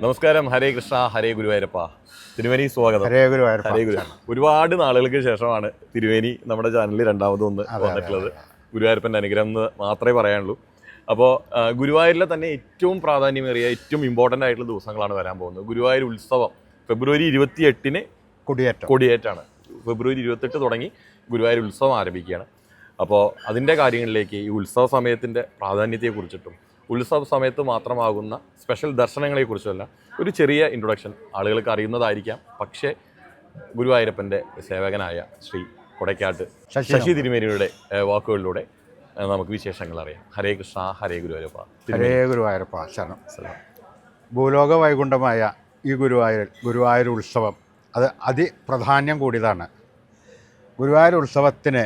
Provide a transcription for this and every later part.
നമസ്കാരം. ഹരേ കൃഷ്ണ ഹരേ ഗുരുവായൂരപ്പ. തിരുവേനി സ്വാഗതം. ഹരേ ഗുരുവായൂരപ്പ. ഹരേ ഗുരു. ഒരുപാട് നാളുകൾക്ക് ശേഷമാണ് തിരുവേനി നമ്മുടെ ചാനലിൽ രണ്ടാമതും ഒന്ന് വന്നിട്ടുള്ളത്. ഗുരുവായൂരപ്പന്റെ അനുഗ്രഹം എന്ന് മാത്രമേ പറയാനുള്ളൂ. അപ്പോൾ ഗുരുവായൂരിലെ തന്നെ ഏറ്റവും പ്രാധാന്യമേറിയ ഏറ്റവും ഇമ്പോർട്ടന്റ് ആയിട്ടുള്ള ദിവസങ്ങളാണ് വരാൻ പോകുന്നത്. ഗുരുവായൂർ ഉത്സവം ഫെബ്രുവരി ഇരുപത്തി എട്ടിന് കൊടിയേറ്റം. കൊടിയേറ്റാണ്. ഫെബ്രുവരി ഇരുപത്തെട്ട് തുടങ്ങി ഗുരുവായൂർ ഉത്സവം ആരംഭിക്കുകയാണ്. അപ്പോൾ അതിന്റെ കാര്യങ്ങളിലേക്ക് ഈ ഉത്സവ സമയത്തിന്റെ പ്രാധാന്യത്തെക്കുറിച്ചിട്ടും ഉത്സവ സമയത്ത് മാത്രമാകുന്ന സ്പെഷ്യൽ ദർശനങ്ങളെക്കുറിച്ചല്ല ഒരു ചെറിയ ഇൻട്രൊഡക്ഷൻ ആളുകൾക്ക് അറിയുന്നതായിരിക്കാം. പക്ഷേ ഗുരുവായൂരപ്പന്റെ സേവകനായ ശ്രീ കൊടക്കാട്ട് ശശി തിരുമേനിയുടെ വാക്കുകളിലൂടെ നമുക്ക് വിശേഷങ്ങൾ അറിയാം. ഹരേ കൃഷ്ണ ഹരേ ഗുരുവായൂരപ്പ. ഹരേ ഗുരുവായൂരപ്പ ശരണം. ഭൂലോക വൈകുണ്ഠമായ ഈ ഗുരുവായൂർ ഗുരുവായൂർ ഉത്സവം അത് അതിപ്രധാന്യം കൂടിയതാണ്. ഗുരുവായൂർ ഉത്സവത്തിന്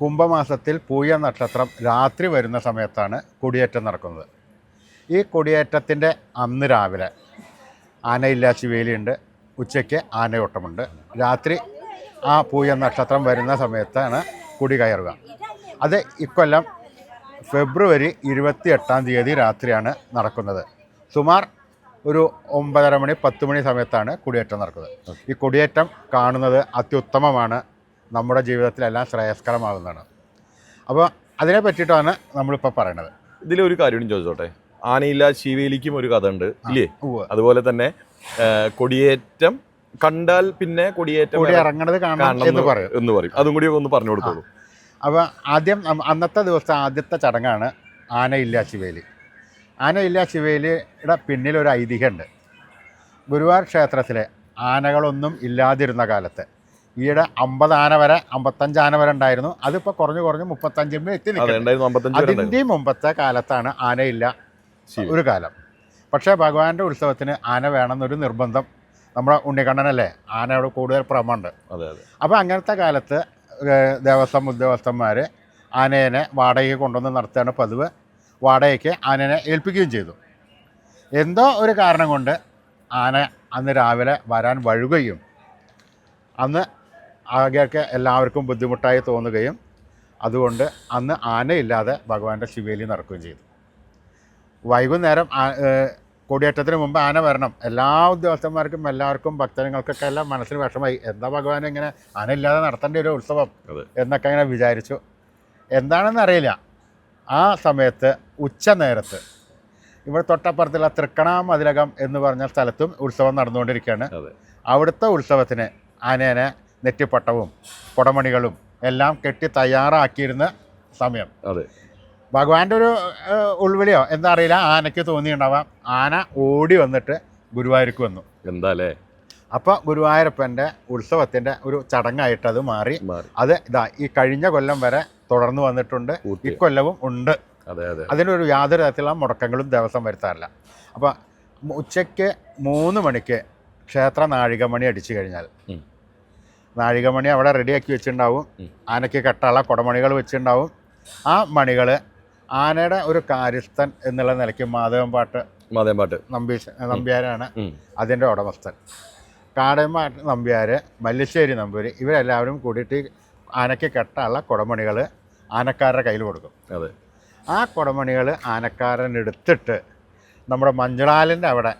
കുംഭമാസത്തിൽ പൂയ നക്ഷത്രം രാത്രി വരുന്ന സമയത്താണ് കൊടിയേറ്റം നടക്കുന്നത്. ഈ കൊടിയേറ്റത്തിന്റെ അന്ന് രാവിലെ ആനയില്ലാച്ചി വേലിയുണ്ട് ഉച്ചയ്ക്ക് ആനയോട്ടമുണ്ട്. രാത്രി ആ പൂയ നക്ഷത്രം വരുന്ന സമയത്താണ് കുടി കയറുക. അത് ഇക്കൊല്ലം ഫെബ്രുവരി ഇരുപത്തി എട്ടാം തീയതി രാത്രിയാണ് നടക്കുന്നത്. സുമാർ ഒരു ഒമ്പതര മണി പത്ത് മണി സമയത്താണ് കുടിയേറ്റം നടക്കുന്നത്. ഈ കുടിയേറ്റം കാണുന്നത് അത്യുത്തമമാണ്. നമ്മുടെ ജീവിതത്തിലെല്ലാം ശ്രേയസ്കരമാകുന്നതാണ്. അപ്പോൾ അതിനെ പറ്റിയിട്ടാണ് നമ്മളിപ്പോൾ പറയണത്. ഇതിലൊരു കാര്യം ചോദിച്ചോട്ടെ? ആനയില്ല ശിവേലിക്കും ഒരു കഥ ഉണ്ട് ഇല്ലേ? അതുപോലെ തന്നെ കൊടിയേറ്റം കണ്ടാൽ പിന്നെ കൊടിയേറ്റം ഇറങ്ങണത് കാണണം എന്ന് പറയും. എന്ന് പറയും. അതും കൂടി ഒന്ന് പറഞ്ഞു കൊടുത്തോളൂ. അപ്പോൾ ആദ്യം അന്നത്തെ ദിവസം ആദ്യത്തെ ചടങ്ങാണ് ആനയില്ല ശിവേലി. ആനയില്ല ശിവേലിയുടെ പിന്നിലൊരു ഐതിഹ്യമുണ്ട്. ഗുരുവായൂർ ക്ഷേത്രത്തിലെ ആനകളൊന്നും ഇല്ലാതിരുന്ന കാലത്ത് ഈയിടെ അമ്പത് ആന വരെ അമ്പത്തഞ്ച് ആന വരെ ഉണ്ടായിരുന്നു. അതിപ്പോൾ കുറഞ്ഞു കുറഞ്ഞ് മുപ്പത്തഞ്ചിന് എത്തി അതെ നിൽക്കുന്നു ഉണ്ടായിരുന്നു അമ്പത്തഞ്ച് വരെ ഉണ്ടായിരുന്നു. അതിന്റെ മുമ്പത്തെ കാലത്താണ് ആനയില്ല. ഒരു കാലം. പക്ഷേ ഭഗവാന്റെ ഉത്സവത്തിന് ആന വേണമെന്നൊരു നിർബന്ധം നമ്മുടെ ഉണ്ണിക്കണ്ണനല്ലേ ആനയുടെ കൂടുതൽ പ്രമുണ്ട് അതെ അതെ. അപ്പോൾ അങ്ങനത്തെ കാലത്ത് ദേവസ്വം ഉദ്യോഗസ്ഥന്മാർ ആനേനെ വാടകയ്ക്ക് കൊണ്ടുവന്ന് നടത്തുകയാണ് പതിവ് വാടകയ്ക്ക് ആനേനെ ഏൽപ്പിക്കുകയും ചെയ്തു. എന്തോ ഒരു കാരണം കൊണ്ട് ആന അന്ന് രാവിലെ വരാൻ വഴുകയും അന്ന് ആകെയൊക്കെ എല്ലാവർക്കും ബുദ്ധിമുട്ടായി തോന്നുകയും അതുകൊണ്ട് അന്ന് ആനയില്ലാതെ ഭഗവാന്റെ ശിവേലി നടക്കുകയും ചെയ്തു. വൈകുന്നേരം കൊടിയേറ്റത്തിന് മുമ്പ് ആന വരണം. എല്ലാ ഉദ്യോഗസ്ഥന്മാർക്കും എല്ലാവർക്കും ഭക്തജനങ്ങൾക്കൊക്കെ എല്ലാം മനസ്സിന് വിഷമായി എന്താ ഭഗവാൻ ഇങ്ങനെ ആന ഇല്ലാതെ നടത്തേണ്ട ഒരു ഉത്സവം എന്നൊക്കെ അങ്ങനെ വിചാരിച്ചു. എന്താണെന്ന് അറിയില്ല. ആ സമയത്ത് ഉച്ച നേരത്ത് ഇവിടെ തൊട്ടപ്പുറത്തുള്ള തൃക്കണാമതിലകം എന്ന് പറഞ്ഞ സ്ഥലത്തും ഉത്സവം നടന്നുകൊണ്ടിരിക്കുകയാണ്. അവിടുത്തെ ഉത്സവത്തിന് ആനേനെ നെറ്റിപ്പട്ടവും കുടമണികളും എല്ലാം കെട്ടി തയ്യാറാക്കിയിരുന്ന സമയം. ഭഗവാന്റെ ഒരു ഉൾവിളിയോ? എന്താ അറിയില്ല. ആനയ്ക്ക് തോന്നിയിട്ടുണ്ടാവാം. ആന ഓടി വന്നിട്ട് ഗുരുവായൂർക്ക് വന്നു. എന്താ അല്ലേ അപ്പോൾ ഗുരുവായൂരപ്പന്റെ ഉത്സവത്തിന്റെ ഒരു ചടങ്ങായിട്ട് അത് മാറി. അത് ഇതാ ഈ കഴിഞ്ഞ കൊല്ലം വരെ തുടർന്ന് വന്നിട്ടുണ്ട്. ഈ ഇക്കൊല്ലവും ഉണ്ട്. അതെ അതെ. അതിനൊരു യാതൊരു തരത്തിലുള്ള മുടക്കങ്ങളും ദിവസം വരുത്താറില്ല. അപ്പോൾ ഉച്ചയ്ക്ക് മൂന്ന് മണിക്ക് ക്ഷേത്ര നാഴികമണി അടിച്ചു കഴിഞ്ഞാൽ. നാഴികമണി അവിടെ റെഡിയാക്കി വെച്ചിട്ടുണ്ടാവും. ആനയ്ക്ക് കെട്ടാനുള്ള കുടമണികൾ വെച്ചിട്ടുണ്ടാവും. ആ മണികൾ ആനയുടെ ഒരു കാര്യസ്ഥൻ എന്നുള്ള നിലയ്ക്ക് മാധവൻ പാട്ട് മാതേമ്പാട്ട് നമ്പീശ് നമ്പ്യാരാണ് അതിന്റെ ഉടമസ്ഥൻ. കാടമ്പാട്ട് നമ്പ്യാർ മല്ലിശ്ശേരി നമ്പൂരി ഇവരെല്ലാവരും കൂടിയിട്ട് ആനയ്ക്ക് കെട്ടാനുള്ള കുടമണികൾ ആനക്കാരുടെ കയ്യിൽ കൊടുക്കും. അതെ. ആ കുടമണികൾ ആനക്കാരൻ എടുത്തിട്ട് നമ്മുടെ മഞ്ചളാലിന്റെ അവിടെ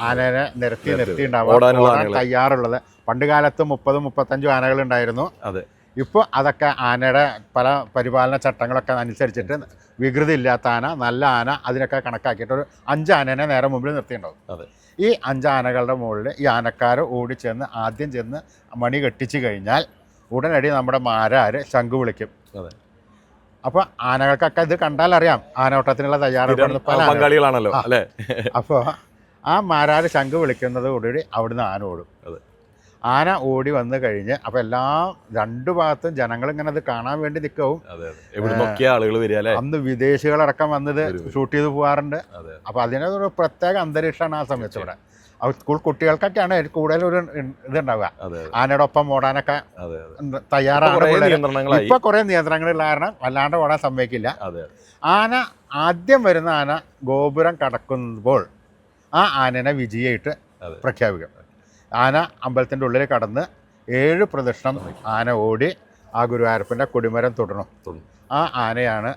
ആനനെ നിരത്തി നിരത്തി. നിർത്തി ഉണ്ടാവും ഓടാനുള്ള ഓടാൻ ആനകളെ. തയ്യാറുള്ളത്. പണ്ട് കാലത്ത് മുപ്പതും മുപ്പത്തഞ്ചും ആനകളുണ്ടായിരുന്നു. അതെ. ഇപ്പോൾ അതൊക്കെ ആനയുടെ പല പരിപാലന ചട്ടങ്ങളൊക്കെ അനുസരിച്ചിട്ട് വികൃതി ഇല്ലാത്ത ആന നല്ല ആന അതിനൊക്കെ കണക്കാക്കിയിട്ട് ഒരു അഞ്ച് ആനേനെ നേരെ മുമ്പിൽ നിർത്തിയിട്ടുണ്ടാവും. അതെ. ഈ അഞ്ച് ആനകളുടെ മുകളിൽ ഈ ആനക്കാർ ഓടി ചെന്ന് ആദ്യം ചെന്ന് മണി കെട്ടിച്ച് കഴിഞ്ഞാൽ ഉടനടി നമ്മുടെ മാരാര് ശംഖു വിളിക്കും. അതെ. അപ്പോൾ ആനകൾക്കൊക്കെ ഇത് കണ്ടാൽ അറിയാം. ആനോട്ടത്തിനുള്ള തയ്യാറെടുപ്പാണ് തയ്യാറെടുപ്പ് പല. പങ്കാളികളാണല്ലോ അല്ലേ? അപ്പോൾ ആ മാരാര് ശംഖു വിളിക്കുന്നത് കൂടി അവിടുന്ന് ആന ഓടും. അതെ. ആന ഓടി വന്നു കഴിഞ്ഞ് അപ്പോൾ എല്ലാ രണ്ടു ഭാഗത്തും ജനങ്ങൾ ഇങ്ങനെ അത് കാണാൻ വേണ്ടി നിൽക്കവും. എവിടുന്നൊക്കെ ആളുകൾ അന്ന് വിദേശികളടക്കം വന്നത്. ഷൂട്ട് ചെയ്ത് പോകാറുണ്ട് അപ്പോൾ അതിനൊരു പ്രത്യേക അന്തരീക്ഷമാണ് ആ സമയത്ത് ഇവിടെ. സ്കൂൾ കുട്ടികൾക്കൊക്കെയാണ് കൂടുതൽ ഒരു ഇതുണ്ടാവുക. ആനയുടെ ഒപ്പം ഓടാനൊക്കെ തയ്യാറാണ് ഇപ്പൊ കുറെ നിയന്ത്രണങ്ങളുള്ള കാരണം വല്ലാണ്ട് ഓടാൻ സമ്മതിക്കില്ല. ആന ആദ്യം വരുന്ന ആന ഗോപുരം കടക്കുമ്പോൾ ആ ആനനെ വിജയമായിട്ട്. പ്രഖ്യാപിക്കും. ആന അമ്പലത്തിന്റെ ഉള്ളിൽ കടന്ന് ഏഴ് പ്രദക്ഷിണം ആന ഓടി ആ ഗുരുവായൂരപ്പന്റെ കൊടിമരം തുടരണം. ആ ആനയാണ്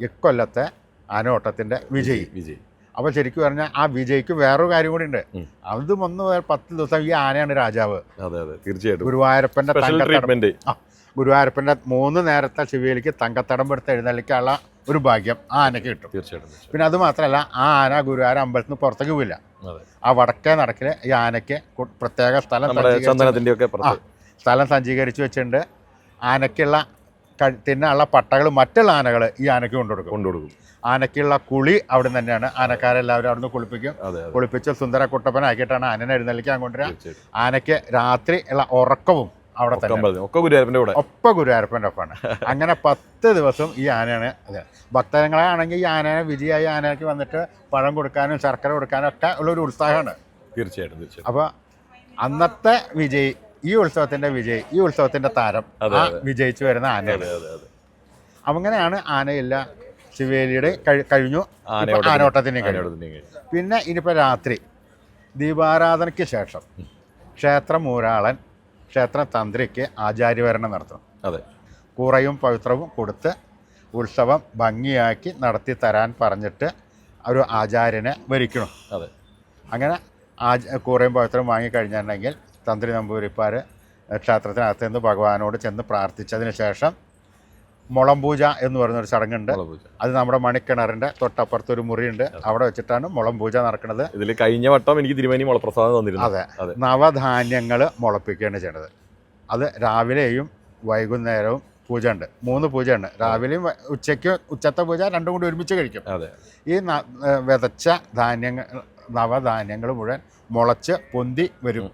ഇക്കൊല്ലത്തെ ആനോട്ടത്തിന്റെ വിജയി. വിജയി അപ്പോൾ ശരിക്കും പറഞ്ഞാൽ ആ വിജയ്ക്ക് വേറൊരു കാര്യം കൂടി ഉണ്ട് അത് ഒന്ന് പത്ത് ദിവസം ഈ ആനയാണ് രാജാവ്. അതെ അതെ. തീർച്ചയായിട്ടും. ഗുരുവായൂരപ്പന്റെ തങ്കത്തടം. ഗുരുവായൂരപ്പന്റെ മൂന്ന് നേരത്തെ ശിവയിലേക്ക് തങ്കത്തടം എടുത്ത് എഴുന്നള്ളിക്കാനുള്ള ഒരു ഭാഗ്യം ആ ആനയ്ക്ക് കിട്ടും. തീർച്ചയായിട്ടും. പിന്നെ അത് മാത്രമല്ല ആ ആന ഗുരുവാര അമ്പലത്തിൽ നിന്ന് പുറത്തേക്ക് പോയില്ല ആ വടക്കേ നടക്കിൽ ഈ ആനയ്ക്ക് പ്രത്യേക സ്ഥലം സ്ഥലം സജ്ജീകരിച്ച് വെച്ചിട്ടുണ്ട്. ആനയ്ക്കുള്ള തിന്നുള്ള തിന്നാനുള്ള പട്ടകൾ മറ്റുള്ള ആനകൾ ഈ ആനയ്ക്ക് കൊണ്ടുകൊടുക്കും. കൊണ്ടുകൊടുക്കും. ആനയ്ക്കുള്ള കുളി അവിടെ നിന്ന് തന്നെയാണ് ആനക്കാരെല്ലാവരും അവിടെ നിന്ന് കുളിപ്പിക്കും കുളിപ്പിച്ച് സുന്ദര കുട്ടപ്പനാക്കിയിട്ടാണ് ആനനെ എഴുന്നള്ളിക്കാൻ കൊണ്ടുവരിക. ആനയ്ക്ക് രാത്രി ഉള്ള ഉറക്കവും അവിടെ തന്നെ. ഒക്കെ ഗുരുവായൂരപ്പന്റെ കൂടെ. ഒപ്പ ഗുരുവായൂരപ്പന്റെ ഒപ്പമാണ്. അങ്ങനെ പത്ത് ദിവസം ഈ ആനയാണ് അത് ഭക്തജങ്ങളാണെങ്കിൽ ഈ ആനയെ വിജയായി ആനയ്ക്ക് വന്നിട്ട് പഴം കൊടുക്കാനും ശർക്കര കൊടുക്കാനും ഒക്കെ ഉള്ളൊരു ഉത്സാഹമാണ്. തീർച്ചയായിട്ടും തീർച്ചയായിട്ടും. അപ്പോൾ അന്നത്തെ വിജയ് ഈ ഉത്സവത്തിന്റെ വിജയ് ഈ ഉത്സവത്തിന്റെ താരം. വിജയിച്ചു വരുന്ന ആനയാണ്. അങ്ങനെയാണ് ആനയില്ല ശിവേലിയുടെ കഴി- കഴിഞ്ഞു. ആനോട്ടത്തിന് കഴിഞ്ഞു. പിന്നെ ഇനിയിപ്പോൾ രാത്രി ദീപാരാധനയ്ക്ക് ശേഷം ക്ഷേത്രം മൂരാളൻ ക്ഷേത്ര തന്ത്രിക്ക് ആചാര്യവരണം നടത്തും അതെ. കുറയും പവിത്രവും കൊടുത്ത് ഉത്സവം ഭംഗിയാക്കി നടത്തി തരാൻ പറഞ്ഞിട്ട് ഒരു ആചാര്യനെ ഭരിക്കണം. അതെ. അങ്ങനെ ആച കൂറയും പവിത്രവും വാങ്ങിക്കഴിഞ്ഞിട്ടുണ്ടെങ്കിൽ തന്ത്രി നമ്പൂരിപ്പാർ ക്ഷേത്രത്തിനകത്ത് നിന്ന് ഭഗവാനോട് ചെന്ന് പ്രാർത്ഥിച്ചതിന് ശേഷം മുളം പൂജ എന്ന് പറയുന്നൊരു ചടങ്ങുണ്ട്. അത് നമ്മുടെ മണിക്കിണറിന്റെ തൊട്ടപ്പുറത്ത് ഒരു മുറിയുണ്ട്. അവിടെ വെച്ചിട്ടാണ് മുളം പൂജ നടക്കുന്നത്. ഇതിൽ കഴിഞ്ഞ വട്ടം എനിക്ക് തിരുമേനി മുളപ്രസാദം തന്നിരുന്നു. അതെ. നവധാന്യങ്ങൾ മുളപ്പിക്കുകയാണ് ചെയ്യണത്. അത് രാവിലെയും വൈകുന്നേരവും പൂജ ഉണ്ട് മൂന്ന് പൂജ ഉണ്ട് രാവിലെയും ഉച്ചയ്ക്ക് ഉച്ചത്തെ പൂജ രണ്ടും കൂടി ഒരുമിച്ച് കഴിക്കും. ഈ വിതച്ച ധാന്യങ്ങൾ നവധാന്യങ്ങൾ മുഴുവൻ മുളച്ച് പൊന്തി വരും.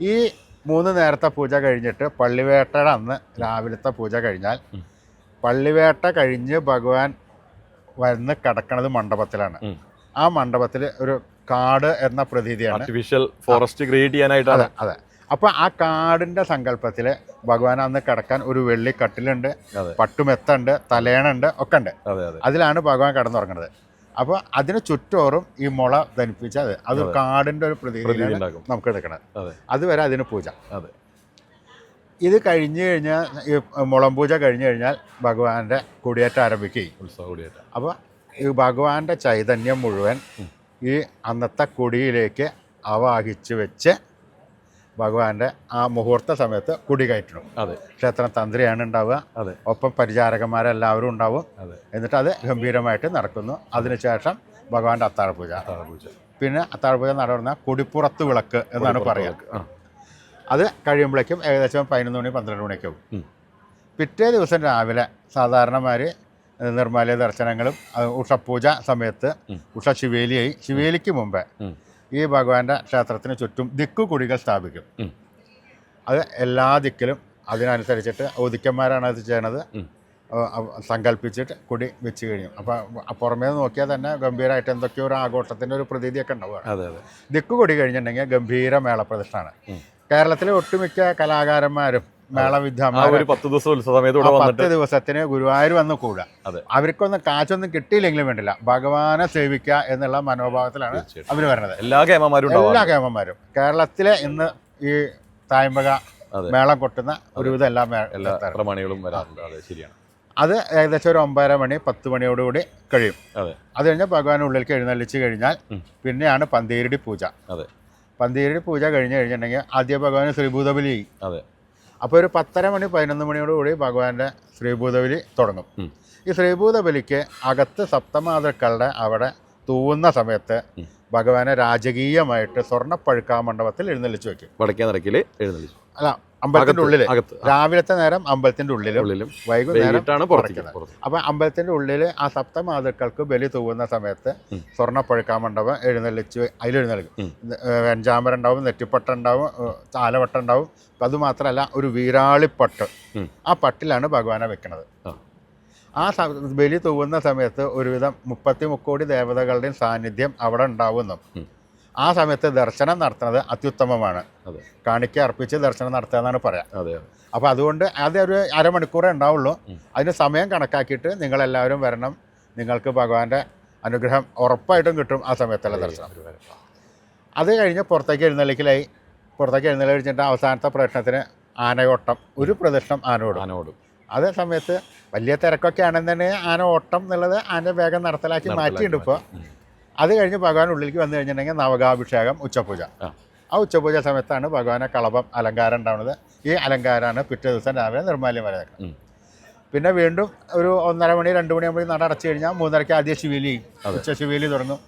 ഈ മൂന്ന് നേരത്തെ പൂജ കഴിഞ്ഞിട്ട് പള്ളിവേട്ടയുടെ അന്ന് രാവിലത്തെ പൂജ കഴിഞ്ഞാൽ. പള്ളിവേട്ട കഴിഞ്ഞ് ഭഗവാൻ വന്ന് കിടക്കണത് മണ്ഡപത്തിലാണ്. ആ മണ്ഡപത്തിൽ ഒരു കാട് എന്ന പ്രതീതിയാണ്. ആർട്ടിഫിഷ്യൽ ഫോറസ്റ്റ് ക്രിയേറ്റ് ചെയ്യാനായിട്ട് അതെ അതെ. അപ്പോൾ ആ കാടിന്റെ സങ്കല്പത്തിൽ ഭഗവാൻ അന്ന് കിടക്കാൻ ഒരു വെള്ളി കട്ടിലുണ്ട് അതെ. പട്ടുമെത്തുണ്ട് തലേണുണ്ട് ഒക്കെ ഉണ്ട് അതെ അതെ. അതിലാണ് ഭഗവാൻ കിടന്നുറങ്ങുന്നത് അപ്പോൾ അതിന് ചുറ്റോറും ഈ മുള ധനിപ്പിച്ചത് അത്. കാടിന്റെ കാടിന്റെ ഒരു പ്രതീതി നമുക്ക് എടുക്കണം അതെ. അതുവരെ അതിന് പൂജ. അതെ. ഇത് കഴിഞ്ഞു കഴിഞ്ഞാൽ ഈ മുളം പൂജ കഴിഞ്ഞു കഴിഞ്ഞാൽ ഭഗവാന്റെ കുടിയേറ്റം ആരംഭിക്കുകയും ഉത്സവ കൊടിയേറ്റം. അപ്പോൾ ഈ ഭഗവാന്റെ ചൈതന്യം മുഴുവൻ ഈ അന്നത്തെ കുടിയിലേക്ക് ആവാഹിച്ച് വെച്ച് ഭഗവാന്റെ ആ മുഹൂർത്ത സമയത്ത് കുടി കയറ്റണം. അതെ. ക്ഷേത്ര തന്ത്രിയാണ് ഉണ്ടാവുക. അതെ. ഒപ്പം പരിചാരകന്മാരെല്ലാവരും ഉണ്ടാവും. അതെ. എന്നിട്ട് അത് ഗംഭീരമായിട്ട് നടക്കുന്നു. അതിനുശേഷം ഭഗവാന്റെ അത്താഴപൂജ. പൂജ പിന്നെ അത്താഴപൂജ നടന്ന കൊടിപ്പുറത്ത് വിളക്ക് എന്നാണ് പറയുക അത് കഴിയുമ്പോഴേക്കും ഏകദേശം പതിനൊന്ന് മണി പന്ത്രണ്ട് മണിയൊക്കെ ഉം. പിറ്റേ ദിവസം രാവിലെ സാധാരണമാര് നിർമ്മാലയ ദർശനങ്ങളും ഉഷപൂജ സമയത്ത്. ഉഷ ശിവേലിയായി. ശിവേലിക്ക് മുമ്പേ ഈ ഭഗവാന്റെ ക്ഷേത്രത്തിന് ചുറ്റും ദിക്കുകുടികൾ സ്ഥാപിക്കും. അത് എല്ലാ ദിക്കിലും അതിനനുസരിച്ചിട്ട് ഔദിക്കന്മാരാണ് അത് ചെയ്യണത്. സങ്കല്പിച്ചിട്ട് കുടി വെച്ച് കഴിയും അപ്പോൾ പുറമേ നോക്കിയാൽ തന്നെ ഗംഭീരമായിട്ട് എന്തൊക്കെയോ ഒരു ആഘോഷത്തിന്റെ ഒരു പ്രതീതിയൊക്കെ ഉണ്ടാവുക അതെ അതെ. ദിക്ക് കൊടി കഴിഞ്ഞിട്ടുണ്ടെങ്കിൽ ഗംഭീര മേളപ്രതിഷ്ഠാണ്. കേരളത്തിലെ ഒട്ടുമിക്ക കലാകാരന്മാരും മേളവിദ്യന്മാരും ഒരു പത്ത് ദിവസം ഉത്സവ സമയത്ത് പത്ത് ദിവസത്തിന് ഗുരുവായൂർ വന്ന് കൂടുക. അവർക്കൊന്നും കാശൊന്നും കിട്ടിയില്ലെങ്കിലും വേണ്ടില്ല. ഭഗവാനെ സേവിക്കുക എന്നുള്ള മനോഭാവത്തിലാണ് അവർ വരുന്നത് എല്ലാ കേമന്മാരും എല്ലാ കേമന്മാരും കേരളത്തിലെ ഇന്ന് ഈ തായമ്പക അതെ. മേളം കൊട്ടുന്ന ഒരുവിധം എല്ലാ മണികളും എല്ലാ ആൾക്കാരും. പ്രമാണികളും വരാറുണ്ട്. അതെ ശരിയാണ്. അത് ഏകദേശം ഒരു ഒമ്പതര മണി പത്ത് മണിയോടുകൂടി കഴിയും. അതെ. അത് കഴിഞ്ഞാൽ ഭഗവാൻ ഉള്ളിലേക്ക് എഴുന്നള്ളിച്ച് കഴിഞ്ഞാൽ പിന്നെയാണ് പന്തീരടി പൂജ. അതെ. പന്തീരടി പൂജ കഴിഞ്ഞ് കഴിഞ്ഞിട്ടുണ്ടെങ്കിൽ ആദ്യ ഭഗവാന് ശ്രീഭൂതബലി അതെ. അപ്പോൾ ഒരു പത്തര മണി പതിനൊന്ന് മണിയോടുകൂടി ഭഗവാന്റെ ശ്രീഭൂതബലി തുടങ്ങും. ഈ ശ്രീഭൂതബലിക്ക് അകത്ത് സപ്തമാതൃക്കളുടെ അവിടെ തൂവുന്ന സമയത്ത് ഭഗവാനെ രാജകീയമായിട്ട് സ്വർണപ്പഴുക്കാ മണ്ഡപത്തിൽ എഴുന്നള്ളിച്ച് വയ്ക്കും വടക്കേ നിറക്കിൽ എഴുന്നള്ളിച്ചു. അല്ല അമ്പലത്തിന്റെ ഉള്ളിൽ രാവിലത്തെ നേരം അമ്പലത്തിന്റെ ഉള്ളിലും ഉള്ളിലും. വൈകുന്നേരം അപ്പൊ അമ്പലത്തിന്റെ ഉള്ളിൽ ആ സപ്തമാതൃക്കൾക്ക് ബലി തൂവുന്ന സമയത്ത് സ്വർണ സ്വർണപ്പഴുക്കാ മണ്ഡപം എഴുന്നള്ളിച്ച് അതിലെഴുന്നള്ളിക്കും. വെഞ്ചാമര ഉണ്ടാവും നെറ്റിപ്പട്ട ഉണ്ടാവും ചാലവട്ട ഉണ്ടാവും അത് മാത്രമല്ല ഒരു വീരാളിപ്പട്ട്. ആ പട്ടിലാണ് ഭഗവാനെ വെക്കുന്നത് ആ. ബലി തൂവുന്ന സമയത്ത് ഒരുവിധം മുപ്പത്തി മുക്കോടി ദേവതകളുടെയും സാന്നിധ്യം അവിടെ ഉണ്ടാവുന്നു. ആ സമയത്ത് ദർശനം നടത്തുന്നത് അത്യുത്തമമാണ്. കാണിക്ക അർപ്പിച്ച് ദർശനം നടത്തുക എന്നാണ് പറയാം. അപ്പോൾ അതുകൊണ്ട് അത് ഒരു അരമണിക്കൂറേ ഉണ്ടാവുള്ളൂ. അതിന് സമയം കണക്കാക്കിയിട്ട് നിങ്ങൾ എല്ലാവരും വരണം. നിങ്ങൾക്ക് ഭഗവാന്റെ അനുഗ്രഹം ഉറപ്പായിട്ടും കിട്ടും ആ സമയത്തുള്ള ദർശനം. അത് കഴിഞ്ഞ് പുറത്തേക്ക് എഴുന്നള്ളിക്കലായി. പുറത്തേക്ക് എഴുന്നള്ളിച്ചിട്ട് അവസാനത്തെ പ്രദക്ഷണത്തിന് ആനയോട്ടം. ഒരു പ്രദക്ഷിണം ആനയോടും. ആനയോടും. ആനോടും അതേ സമയത്ത് വലിയ തിരക്കൊക്കെ ആണെന്ന് തന്നെ ആന ഓട്ടം എന്നുള്ളത് ആന വേഗം നടത്തലാക്കി മാറ്റിയിട്ടുണ്ട് ഇപ്പോൾ അത് കഴിഞ്ഞ് ഭഗവാൻ ഉള്ളിലേക്ക് വന്നു കഴിഞ്ഞിട്ടുണ്ടെങ്കിൽ നവകാഭിഷേകം ഉച്ചപൂജ. ആ. ഉച്ചപൂജ സമയത്താണ് ഭഗവാനെ കളഭം അലങ്കാരം ഉണ്ടാവുന്നത്. ഈ അലങ്കാരമാണ് പിറ്റേ ദിവസം രാവിലെ നിർമ്മാല്യം വരെ നിൽക്കുന്നത് പിന്നെ വീണ്ടും ഒരു ഒന്നര മണി രണ്ട് മണിയാകുമ്പോൾ നട അടച്ചു കഴിഞ്ഞാൽ മൂന്നരയ്ക്ക് ആദ്യ ശിവേലി ഉച്ച ശിവേലി തുടങ്ങും.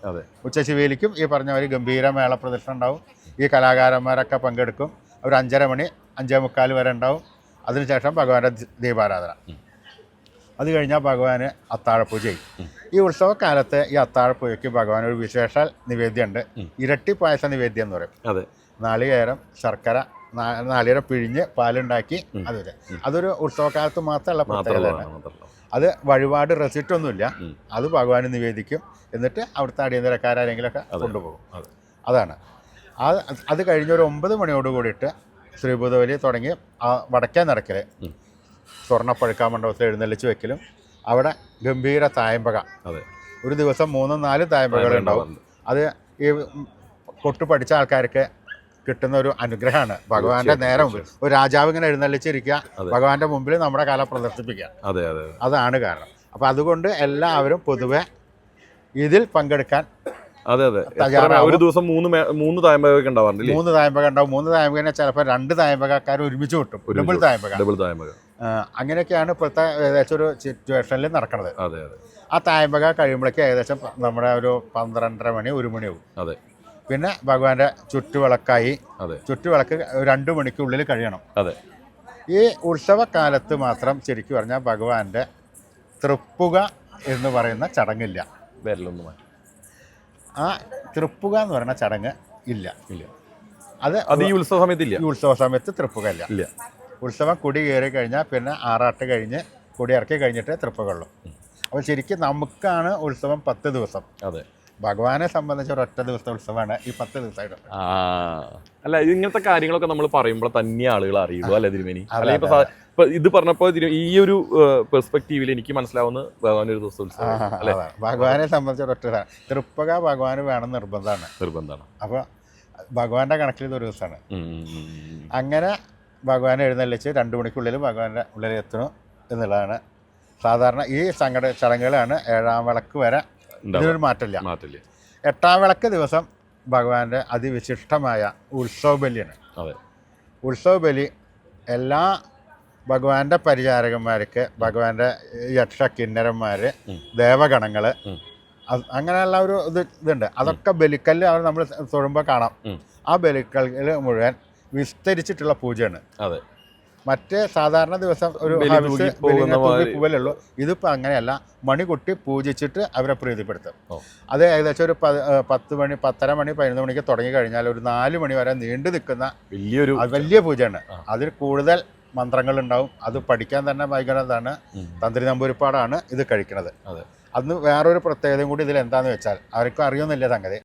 ഉച്ച ശിവേലിക്കും ഈ പറഞ്ഞ ഒരു ഗംഭീര മേള പ്രദർശനം ഉണ്ടാവും. ഈ കലാകാരന്മാരൊക്കെ പങ്കെടുക്കും. ഒരു അഞ്ചര മണി അഞ്ചേ മുക്കാൽ വരെ ഉണ്ടാവും. അതിനുശേഷം ഭഗവാന്റെ ദീപാരാധന. അത് കഴിഞ്ഞാൽ ഭഗവാന് അത്താഴപ്പൂജ ചെയ്യും ഈ ഉത്സവകാലത്ത് ഈ അത്താഴപ്പൂജയ്ക്ക് ഭഗവാൻ ഒരു വിശേഷ നിവേദ്യമുണ്ട് ഇരട്ടി പായസ നിവേദ്യം എന്ന് പറയും. അതെ. നാളികേരം ശർക്കര നാളികേരം പിഴിഞ്ഞ് പാലുണ്ടാക്കി അത് വരെ. അതൊരു ഉത്സവകാലത്ത് പ്രത്യേകതയാണ് മാത്രമല്ല മാത്രമല്ല അത് വഴിപാട് റെസിപ്റ്റ് ഒന്നുമില്ല. അത് ഭഗവാന് നിവേദിക്കും. എന്നിട്ട് അവിടുത്തെ അടിയന്തരക്കാരെങ്കിലൊക്കെ കൊണ്ടുപോകും. അതെ. അതാണ്. അത് അത് കഴിഞ്ഞൊരു ഒമ്പത് മണിയോട് കൂടിയിട്ട് ശ്രീഭൂതവലി തുടങ്ങി ആ വടക്കേ നടക്കൽ. സ്വർണപ്പഴുക്കാ മണ്ഡപത്തിൽ എഴുന്നള്ളിച്ച് വെക്കലും. അവിടെ ഗംഭീര തായമ്പക. അതെ. ഒരു ദിവസം മൂന്നും നാലും തായമ്പകൾ ഉണ്ടാവും. അത് ഈ കൊട്ടു പഠിച്ച ആൾക്കാർക്ക് കിട്ടുന്ന ഒരു അനുഗ്രഹമാണ്. ഭഗവാന്റെ നേരെ മുമ്പിൽ. ഒരു രാജാവ് ഇങ്ങനെ എഴുന്നള്ളിച്ചിരിക്കുക ഭഗവാന്റെ മുമ്പിൽ നമ്മുടെ കല പ്രദർശിപ്പിക്കുക. അതെ അതെ അതെ. അതാണ് കാരണം. അപ്പോൾ അതുകൊണ്ട് എല്ലാവരും പൊതുവെ ഇതിൽ പങ്കെടുക്കാൻ അതെ അതെ. ഒരു ദിവസം മൂന്ന് മൂന്ന് തായ്മയൊക്കെ ഉണ്ടാവാറുണ്ട് മൂന്ന് തായമ്പക ഉണ്ടാവും. മൂന്ന് തായമ്പകനെ ചിലപ്പോൾ രണ്ട് തായമ്പകക്കാർ ഒരുമിച്ച് കിട്ടും ഡബിൾ തായമ്പക ഡബിൾ തായ്മക. ആ, അങ്ങനെയൊക്കെയാണ് ഇപ്പോഴത്തെ ഏകദേശം ഒരു സിറ്റുവേഷനിൽ നടക്കുന്നത് അതെ അതെ. ആ തായമ്പക കഴിയുമ്പോഴേക്കും ഏകദേശം നമ്മുടെ ഒരു പന്ത്രണ്ടര മണി ഒരു മണിയാവും അതെ. പിന്നെ ഭഗവാന്റെ ചുറ്റുവിളക്കായി അതെ. ചുറ്റുവിളക്ക് രണ്ടു മണിക്കുള്ളിൽ കഴിയണം. അതെ. ഈ ഉത്സവകാലത്ത് മാത്രം ശരിക്കും പറഞ്ഞാൽ ഭഗവാന്റെ തൃപ്പുക എന്ന് പറയുന്ന ചടങ്ങില്ല. വരലൊന്നുമായി ആ തൃപ്പുക എന്ന് പറയുന്ന ചടങ്ങ് ഇല്ല. ഇല്ല. അത് അത് ഈ ഉത്സവ സമയത്ത് ഇല്ല. ഈ ഉത്സവ സമയത്ത് തൃപ്പുക ഇല്ല. ഇല്ല. ഉത്സവം കൊടി കയറി കഴിഞ്ഞാൽ പിന്നെ ആറാട്ട് കഴിഞ്ഞ് കൊടി ഇറക്കി കഴിഞ്ഞിട്ടേ തൃപ്പുകളുള്ളൂ അപ്പോൾ ശരിക്കും നമുക്കാണ് ഉത്സവം പത്ത് ദിവസം. അതെ. ഭഗവാനെ സംബന്ധിച്ച് ഒരൊറ്റ ദിവസത്തെ ഉത്സവമാണ് ഈ പത്ത് ദിവസമായിട്ട് ആ. അല്ല ഇത് ഇങ്ങനത്തെ കാര്യങ്ങളൊക്കെ നമ്മൾ പറയുമ്പോൾ തന്നെ ആളുകൾ അറിയുള്ളൂ അല്ലെ തിരുമേനി? അല്ലെ ഇപ്പൊ സാ- ഇപ്പൊ ഇത് പറഞ്ഞപ്പോൾ ഈ ഒരു പെർസ്പെക്റ്റീവിൽ എനിക്ക് മനസ്സിലാവുന്ന ഭഗവാൻ ഒരു ദിവസം ഉത്സവം അല്ലെ. ഭഗവാനെ സംബന്ധിച്ച് ഒരൊറ്റ തൃപ്പക തൃപ്പുക ഭഗവാന് വേണം നിർബന്ധമാണ്. നിർബന്ധമാണ്. അപ്പോൾ ഭഗവാന്റെ കണക്കിൽ ഇത് ഒരു ദിവസമാണ്. ഉം, ഉം, ഉം, ഉം. അങ്ങനെ ഭഗവാനെ എഴുന്നള്ളിച്ച് രണ്ട് മണിക്കുള്ളിൽ ഭഗവാന്റെ ഉള്ളിൽ എത്തണം എന്നുള്ളതാണ് സാധാരണ ഈ സങ്കട ചടങ്ങുകളാണ് ഏഴാം വിളക്ക് വരെ. ഇതിനൊരു മാറ്റമില്ല. മാറ്റില്ല എട്ടാം വിളക്ക് ദിവസം ഭഗവാന്റെ അതിവിശിഷ്ടമായ ഉത്സവ ബലിയാണ്. അതെ. ഉത്സവ ബലി എല്ലാ ഭഗവാന്റെ പരിചാരകന്മാർക്ക് ഭഗവാന്റെ യക്ഷ കിന്നരന്മാർ ദേവഗണങ്ങൾ അങ്ങനെയുള്ള ഒരു ഇത് ഇതുണ്ട്. അതൊക്കെ ബലിക്കല്ല് അവർ നമ്മൾ തൊഴുമ്പോൾ കാണാം. ആ ബലിക്കല്ല് മുഴുവൻ വിസ്തരിച്ചിട്ടുള്ള പൂജയാണ്. അതെ. മറ്റേ സാധാരണ ദിവസം ഒരു പൂവലുള്ളൂ ഇതിപ്പോൾ അങ്ങനെയല്ല. മണി കൊട്ടി പൂജിച്ചിട്ട് അവരെ പ്രീതിപ്പെടുത്തും. അത് ഏകദേശം ഒരു പത്ത് മണി പത്തര മണി പതിനൊന്ന് മണിക്ക് തുടങ്ങി കഴിഞ്ഞാൽ ഒരു നാല് മണി വരെ നീണ്ടു നിൽക്കുന്ന വലിയൊരു വലിയ പൂജയാണ്. അതിൽ കൂടുതൽ മന്ത്രങ്ങൾ ഉണ്ടാവും അത് പഠിക്കാൻ തന്നെ ഭയങ്കരതാണ്. തന്ത്രി നമ്പൂരിപ്പാടാണ് ഇത് കഴിക്കുന്നത്. അതെ. അന്ന് വേറൊരു പ്രത്യേകതയും കൂടി ഇതിൽ എന്താന്ന് വെച്ചാൽ ആർക്കും അറിയുന്നില്ല സംഗതി.